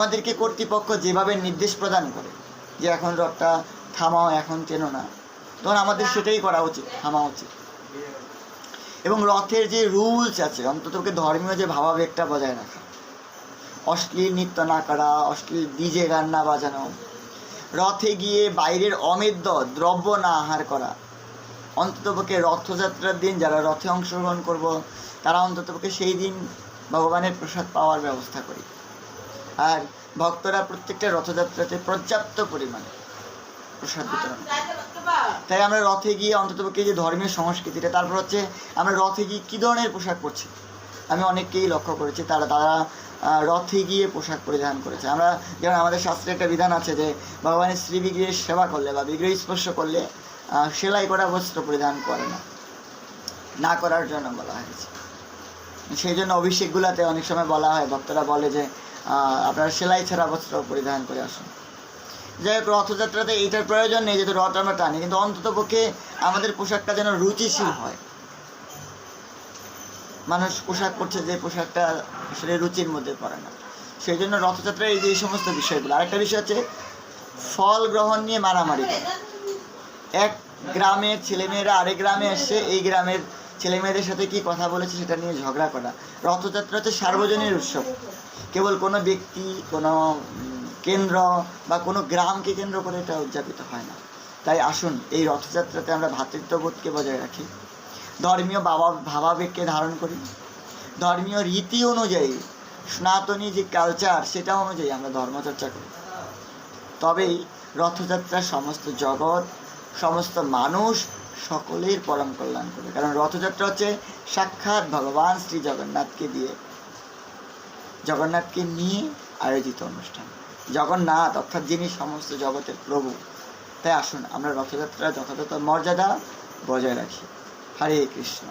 আমাদেরকে কর্তৃপক্ষ যেভাবে নির্দেশ প্রদান করে যে এখন রথটা থামাও এখন টেনো না তখন আমাদের সেটাই করা উচিত থামা উচিত। এবং রথের যে রুলস আছে অন্তত ধর্মীয় যে ভাবাবেগটা বজায় রাখা অশ্লীল নৃত্য না করা অশ্লীল ডিজে গান না বাজানো রথে গিয়ে বাইরের অমেদ্য দ্রব্য না আহার করা অন্ততপক্ষে রথযাত্রার দিন যারা রথে অংশগ্রহণ করব তারা অন্ততপক্ষে সেই দিন ভগবানের প্রসাদ পাওয়ার ব্যবস্থা করি। আর ভক্তরা প্রত্যেকটা রথযাত্রাতে পর্যাপ্ত পরিমাণে প্রসাদ বিতরণ তাই আমরা রথে গিয়ে অন্তত অন্ততপক্ষে যে ধর্মীয় সংস্কৃতিটা, তারপর হচ্ছে আমরা রথে গিয়ে কী ধরনের পোশাক পরছি, আমি অনেককেই লক্ষ্য করেছি। তারা তারা রথে গিয়ে পোশাক পরিধান করেছে। আমরা, যেমন আমাদের শাস্ত্রে একটা বিধান আছে যে, ভগবানের শ্রী বিগ্রহের সেবা করলে বা বিগ্রহ স্পর্শ করলে সেলাই করা বস্ত্র পরিধান করে না। না করার জন্য বলা হয়েছে। সেই জন্য অভিষেকগুলোতে অনেক সময় বলা হয়, ভক্তরা বলে যে আপনারা সেলাই ছাড়া বস্ত্র পরিধান করে আসুন। যাই হোক, রথযাত্রাতে এইটার প্রয়োজন নেই, যেহেতু রথ আমরা টানি, কিন্তু অন্তত পক্ষে আমাদের পোশাকটা যেন রুচিশীল হয়। মানুষ পোশাক পরছে যে পোশাকটা আসলে রুচির মধ্যে পড়ে না। সেই জন্য রথযাত্রার এই যে সমস্ত বিষয়গুলো, আরেকটা বিষয় হচ্ছে ফল গ্রহণ নিয়ে মারামারি। এক গ্রামের ছেলেমেয়েরা আরেক গ্রামে এসে, এই গ্রামের ছেলেমেয়েদের সাথে কি কথা বলেছে সেটা নিয়ে ঝগড়া করা। রথযাত্রা হচ্ছে সার্বজনীন উৎসব। কেবল কোনো ব্যক্তি, কোনো কেন্দ্র বা কোনো গ্রামকে কেন্দ্র করে এটা উদযাপিত হয় না। তাই আসুন, এই রথযাত্রাতে আমরা ভ্রাতৃত্ববোধকে বজায় রাখি। ধর্মীয় বাবা ভাবাবেগকে ধারণ করি। ধর্মীয় রীতি অনুযায়ী, সনাতনী যে কালচার সেটা অনুযায়ী আমরা ধর্মচর্চা করি। তবেই রথযাত্রা সমস্ত জগৎ, সমস্ত মানুষ সকলের পরম কল্যাণ করবে। কারণ রথযাত্রা হচ্ছে সাক্ষাৎ ভগবান শ্রী জগন্নাথকে দিয়ে জগন্নাথকে নিয়ে আয়োজিত অনুষ্ঠান। জগন্নাথ অর্থাৎ যিনি সমস্ত জগতের প্রভু। তাই আসুন আমরা রথযাত্রার যথাযথ মর্যাদা বজায় রাখি। হরে কৃষ্ণ।